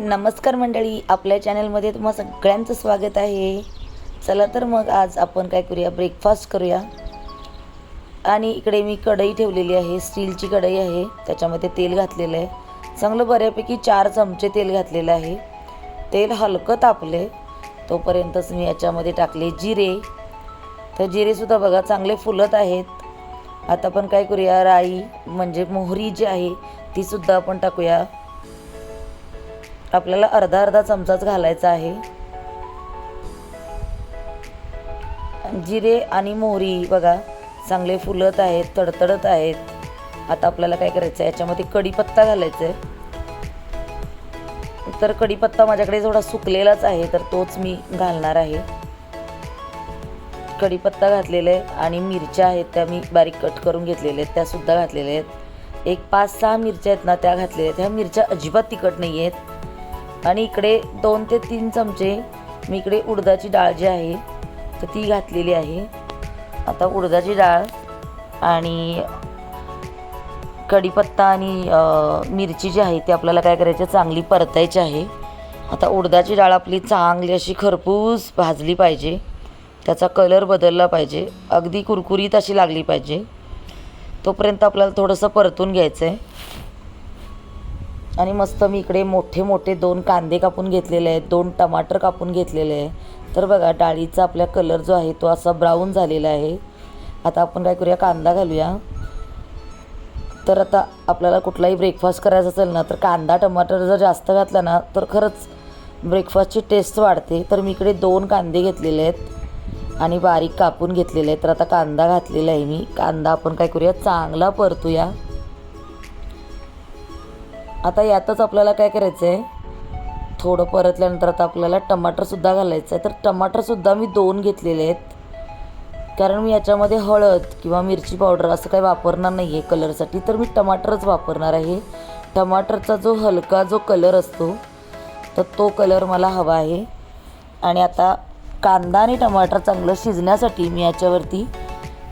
नमस्कार मंडळी आपल्या चॅनलमध्ये तुम्हा सगळ्यांचं स्वागत आहे. चला तर मग आज आपण काय करूया? ब्रेकफास्ट करूया. आणि इकडे मी कढई ठेवलेली आहे स्टीलची कढई आहे. त्याच्यामध्ये तेल घातलेलं आहे. चांगलं बऱ्यापैकी चार चमचे तेल घातलेलं आहे. तेल हलकं तापले तोपर्यंतच मी याच्यामध्ये टाकले जिरे. तर जिरेसुद्धा बघा चांगले फुलत आहेत. आता आपण काय करूया? राई म्हणजे मोहरी जी आहे तीसुद्धा आपण टाकूया. आपल्याला अर्धा अर्धा चमचाच घालायचा आहे. जिरे आणि मोहरी बघा चांगले फुलत आहेत तडतडत आहेत. आता आपल्याला काय करायचं आहे याच्यामध्ये कढीपत्ता घालायचा आहे तर कढीपत्ता माझ्याकडे थोडा सुकलेलाच आहे तर तोच मी घालणार आहे. कढीपत्ता घातलेला आहे आणि मिरच्या आहेत त्या मी बारीक कट करून घेतलेल्या आहेत त्यासुद्धा घातलेल्या आहेत. एक पाच सहा मिरच्या आहेत ना त्या घातलेल्या आहेत. ह्या मिरच्या अजिबात तिखट नाही आहेत आणि इकडे दोन ते तीन चमचे मी इकडे उडदाची डाळ जी आहे तर ती घातलेली आहे. आता उडदाची डाळ आणि कढीपत्ता आणि मिरची जी आहे ती आपल्याला काय करायची चांगली परतायची आहे. आता उडदाची डाळ आपली चांगली अशी खरपूस भाजली पाहिजे. त्याचा कलर बदलला पाहिजे. अगदी कुरकुरीत अशी लागली पाहिजे. तोपर्यंत आपल्याला थोडंसं परतून घ्यायचं आहे आणि मस्त मी इकडे मोठे मोठे दोन कांदे कापून घेतलेले आहेत दोन टमाटर कापून घेतलेले आहे तर बघा डाळीचा आपल्या कलर जो आहे तो असा ब्राऊन झालेला आहे. आता आपण काय करूया कांदा घालूया. तर आता आपल्याला कुठलाही ब्रेकफास्ट करायचा असेल ना तर कांदा टमाटर जर जास्त घातला ना तर खरंच ब्रेकफास्टची टेस्ट वाढते. तर मी इकडे दोन कांदे घेतलेले आहेत आणि बारीक कापून घेतलेले आहेत. तर आता कांदा घातलेला आहे मी. कांदा आपण काय करूया चांगला परतूया. आता यातच आपल्याला काय करायचं आहे थोडं परतल्यानंतर आता आपल्याला टमाटरसुद्धा घालायचं आहे तर टमाटरसुद्धा मी दोन घेतलेले आहेत. कारण मी याच्यामध्ये हळद किंवा मिरची पावडर असं काही वापरणार नाही आहे कलरसाठी. तर मी टमाटरच वापरणार आहे. टमाटरचा जो हलका जो कलर असतो तर तो कलर मला हवा आहे. आणि आता कांदा आणि टमाटर चांगलं शिजण्यासाठी मी याच्यावरती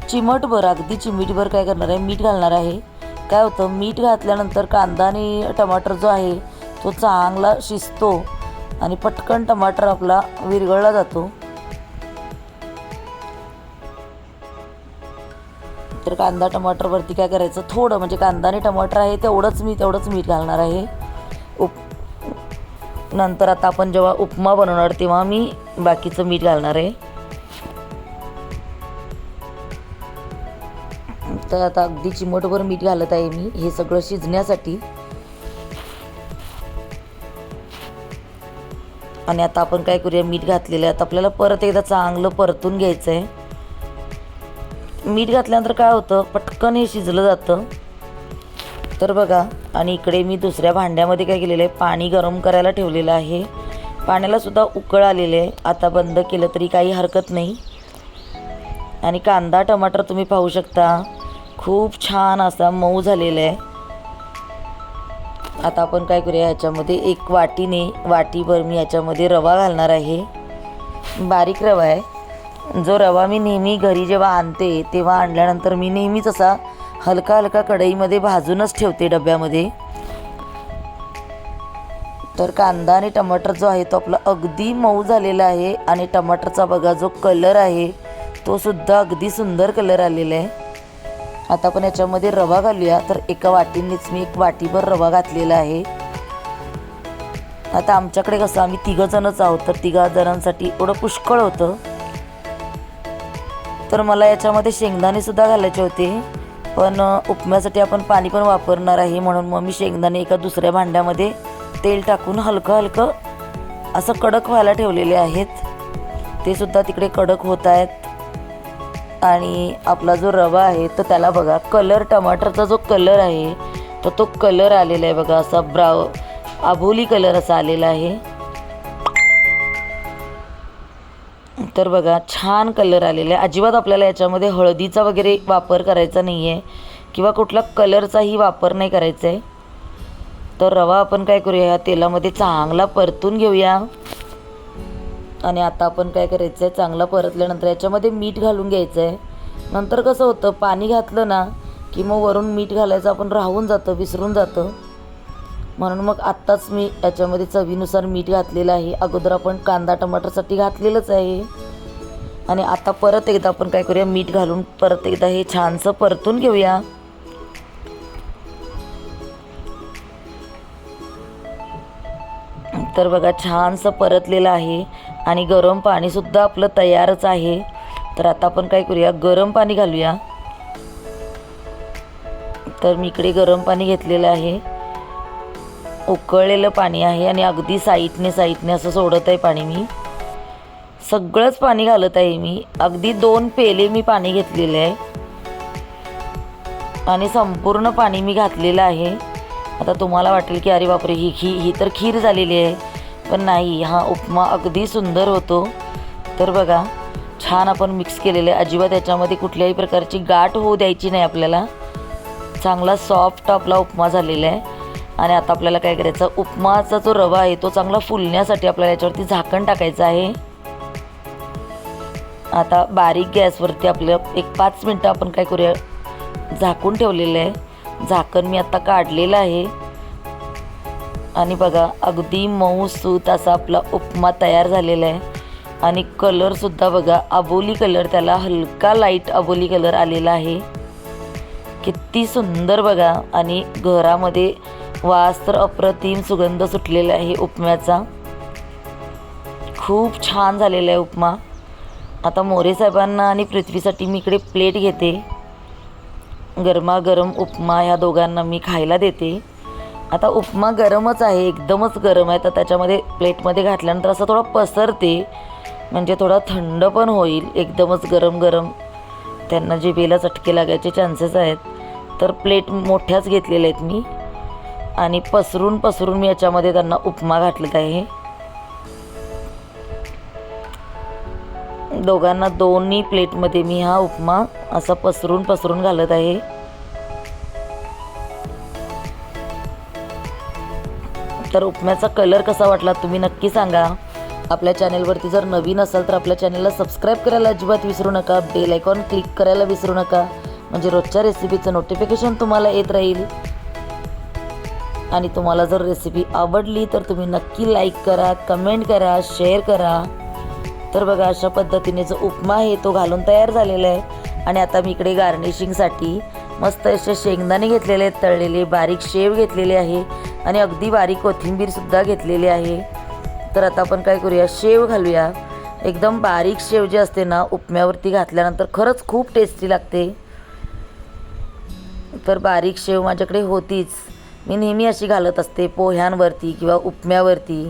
चिमटभर अगदी चिमीटभर काय करणार आहे? मीठ घालणार आहे. काय होतं? मीठ घातल्यानंतर कांदा आणि टमाटर जो आहे तो चांगला शिजतो आणि पटकन टमाटर आपला विरघळला जातो. तर कांदा टमाटरवरती काय करायचं? थोडं म्हणजे कांदा आणि टमाटर आहे तेवढंच मी तेवढंच मीठ घालणार आहे. उप नंतर आता आपण जेव्हा उपमा बनवणार तेव्हा मी बाकीचं मीठ घालणार आहे. आता आता अगदी चिमटभर मीठ घालत आहे मी. हे सगळं शिजण्यासाठी. आणि आता आपण काय करूया मीठ घातलेलं आहे. आता आपल्याला परत एकदा चांगलं परतून घ्यायचं आहे मीठ घातल्यानंतर काय होतं पटकन हे शिजलं जातं. तर बघा आणि इकडे मी दुसऱ्या भांड्यामध्ये काय केलेलं आहे पाणी गरम करायला ठेवलेलं आहे. पाण्याला सुद्धा उकळ आलेले आहे. आता बंद केलं तरी काही हरकत नाही. आणि कांदा टमाटर तुम्ही पाहू शकता. खूप छान असा मऊ झालेला आहे. आता आपण काय करूया ह्याच्यामध्ये एक वाटीने वाटीभर मी ह्याच्यामध्ये रवा घालणार आहे. बारीक रवा आहे. जो रवा मी नेहमी घरी जेव्हा आणते तेव्हा आणल्यानंतर मी नेहमीच असा हलका हलका कढईमध्ये भाजूनच ठेवते डब्यामध्ये. तर कांदा आणि टमाटर जो आहे तो आपला अगदी मऊ झालेला आहे. आणि टमाटरचा बघा जो कलर आहे तो सुद्धा अगदी सुंदर कलर आलेला आहे. आता आपण याच्यामध्ये रवा घालूया. तर एका वाटीनेच मी एक वाटीभर रवा घातलेला आहे. आता आमच्याकडे कसं आम्ही तिघंजणच आहोत तर तिघा जणांसाठी एवढं पुष्कळ होतं. तर मला याच्यामध्ये शेंगदाणेसुद्धा घालायचे होते. पण उपम्यासाठी आपण पाणी पण वापरणार आहे म्हणून मग मी शेंगदाणे एका दुसऱ्या भांड्यामध्ये तेल टाकून हलकं हलकं असं कडक व्हायला ठेवलेले आहेत. ते सुद्धा तिकडे कडक होत आहेत. आणि आपला जो रवा आहे तर त्याला बघा कलर टमाटरचा जो कलर आहे तर तो कलर आलेला आहे बघा असा ब्राव आभोली कलर असा आलेला आहे. तर बघा छान कलर आलेला आहे. अजिबात आपल्याला याच्यामध्ये हळदीचा वगैरे वापर करायचा नाही आहे किंवा कुठला कलरचाही वापर नाही करायचा आहे तर रवा आपण काय करूया ह्या तेलामध्ये चांगला परतून घेऊया. आणि आता आपण काय करायचं आहे चांगला परतल्यानंतर याच्यामध्ये मीठ घालून घ्यायचं आहे नंतर कसं होतं पाणी घातलं ना की मग वरून मीठ घालायचं आपण राहून जातं विसरून जातं. म्हणून मग आत्ताच मी याच्यामध्ये चवीनुसार मीठ घातलेलं आहे. अगोदर आपण कांदा टमाटरसाठी घातलेलंच आहे. आणि आता परत एकदा आपण काय करूया मीठ घालून परत एकदा हे छानसं परतून घेऊया. तर बघा छानसं परतलेलं आहे आणि गरम पाणीसुद्धा आपलं तयारच आहे. तर आता आपण काय करूया? गरम पाणी घालूया. तर मी इकडे गरम पाणी घेतलेलं आहे. उकळलेलं पाणी आहे आणि अगदी साईटने साईटने असं सोडत आहे पाणी मी. सगळंच पाणी घालत आहे मी. अगदी दोन पेले मी पाणी घेतलेले आहे. आणि संपूर्ण पाणी मी घातलेलं आहे. आता तुम्हाला वाटेल की अरे बापरे ही खी ही तर खीर झालेली आहे. पण नाही हा उपमा अगदी सुंदर होतो. तर बघा छान आपण मिक्स केलेलं. आहे अजिबात याच्यामध्ये कुठल्याही प्रकारची गाठ होऊ द्यायची नाही आपल्याला. चांगला सॉफ्ट आपला उपमा झालेला आहे. आणि आता आपल्याला काय करायचं? उपमाचा जो रवा आहे तो चांगला फुलण्यासाठी आपल्याला याच्यावरती झाकण टाकायचं आहे. आता बारीक गॅसवरती आपलं एक पाच मिनटं आपण काय करूया? झाकून ठेवलेलं आहे. झाकण मी आता काढलेलं आहे. आणि बघा अगदी मऊ सूत असा आपला उपमा तयार झालेला आहे. आणि कलरसुद्धा बघा अबोली कलर त्याला हलका लाइट अबोली कलर आलेला आहे. किती सुंदर बघा आणि घरामध्ये वास तर अप्रतिम सुगंध सुटलेला आहे उपम्याचा. खूप छान झालेला आहे उपमा. आता मोरे साहेबांना आणि पृथ्वीसाठी मी इकडे प्लेट घेते. गरमागरम उपमा ह्या दोघांना मी खायला देते. आता उपमा गरमच आहे एकदमच गरम आहे. तर त्याच्यामध्ये प्लेटमध्ये घातल्यानंतर असं थोडं पसरते. म्हणजे थोडा थंड पण होईल एकदमच गरम गरम. त्यांना जिभेला चटके लागायचे चान्सेस आहेत. तर प्लेट मोठ्याच घेतलेल्या आहेत मी. आणि पसरून पसरून मी याच्यामध्ये त्यांना उपमा घातलेला आहे. दोघांना दोन्ही प्लेटमध्ये मी हा उपमा असं पसरून पसरून घालत आहे. तर उपम्याचा कलर कसा वाटला तुम्ही नक्की सांगा. आपल्या चॅनेलवरती जर नवीन असाल तर आपल्या चॅनेलला सबस्क्राईब करायला अजिबात विसरू नका. बेल आयकॉन क्लिक करायला विसरू नका. म्हणजे रोजच्या रेसिपीचं नोटिफिकेशन तुम्हाला येत राहील. आणि तुम्हाला जर रेसिपी आवडली तर तुम्ही नक्की लाईक करा कमेंट करा शेअर करा. तर बघा अशा पद्धतीने जो उपमा आहे तो घालून तयार झालेला आहे. आणि आता मी इकडे गार्निशिंगसाठी मस्त असे शेंगदाणे घेतलेले आहेत तळलेले बारीक शेव घेतलेले आहे आणि अगदी बारीक कोथिंबीरसुद्धा घेतलेली आहे. तर आता आपण काय करूया शेव घालूया. एकदम बारीक शेव जे असते ना उपम्यावरती घातल्यानंतर खरंच खूप टेस्टी लागते. तर बारीक शेव माझ्याकडे होतीच. मी नेहमी अशी घालत असते पोह्यांवरती किंवा उपम्यावरती.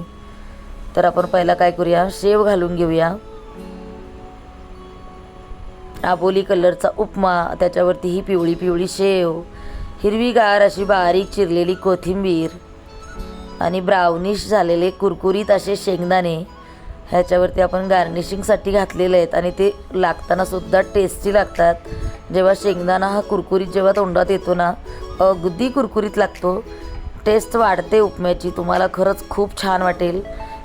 तर आपण पहिला काय करूया शेव घालून घेऊया. दाबोली कलरचा उपमा त्याच्यावरती ही पिवळी पिवळी शेव हिरवीगार अशी बारीक चिरलेली कोथिंबीर आणि ब्राउनिश झालेले कुरकुरीत असे शेंगदाणे. ह्याच्यावरती आपण गार्निशिंगसाठी घातलेले आहेत आणि ते लागताना सुद्धा टेस्टी लागतात. जेव्हा शेंगदाणा हा कुरकुरीत जेव्हा तोंडात येतो ना अगदी कुरकुरीत लागतो. टेस्ट वाढते उपम्याची तुम्हाला खरंच खूप छान वाटेल.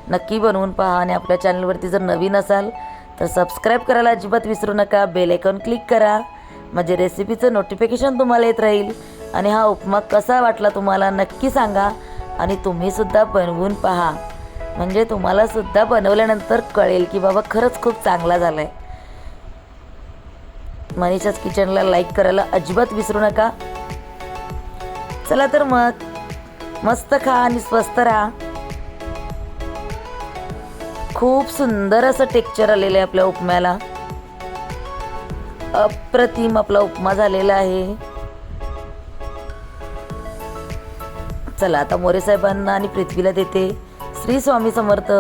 नक्की बनवून पहा आणि आपल्या चॅनलवरती जर नवीन असाल तर सबस्क्राईब करायला अजिबात विसरू नका बेल आयकॉन क्लिक करा. म्हणजे रेसिपीचं नोटिफिकेशन तुम्हाला येत राहील. आणि हा उपमा कसा वाटला तुम्हाला नक्की सांगा. आणि तुम्हीसुद्धा बनवून पहा. म्हणजे तुम्हालासुद्धा बनवल्यानंतर कळेल की बाबा खरंच खूप चांगला झाला आहे मनीषाच किचनला लाईक करायला अजिबात विसरू नका. चला तर मग. मस्त खा आणि स्वस्त राहा. खूप सुंदर असं टेक्चर आलेलं आहे आपल्या उपम्याला. अप्रतिम आपला उपमा झालेला आहे. चला आता मोरे साहेबांना आणि पृथ्वीला देते. श्री स्वामी समर्थ.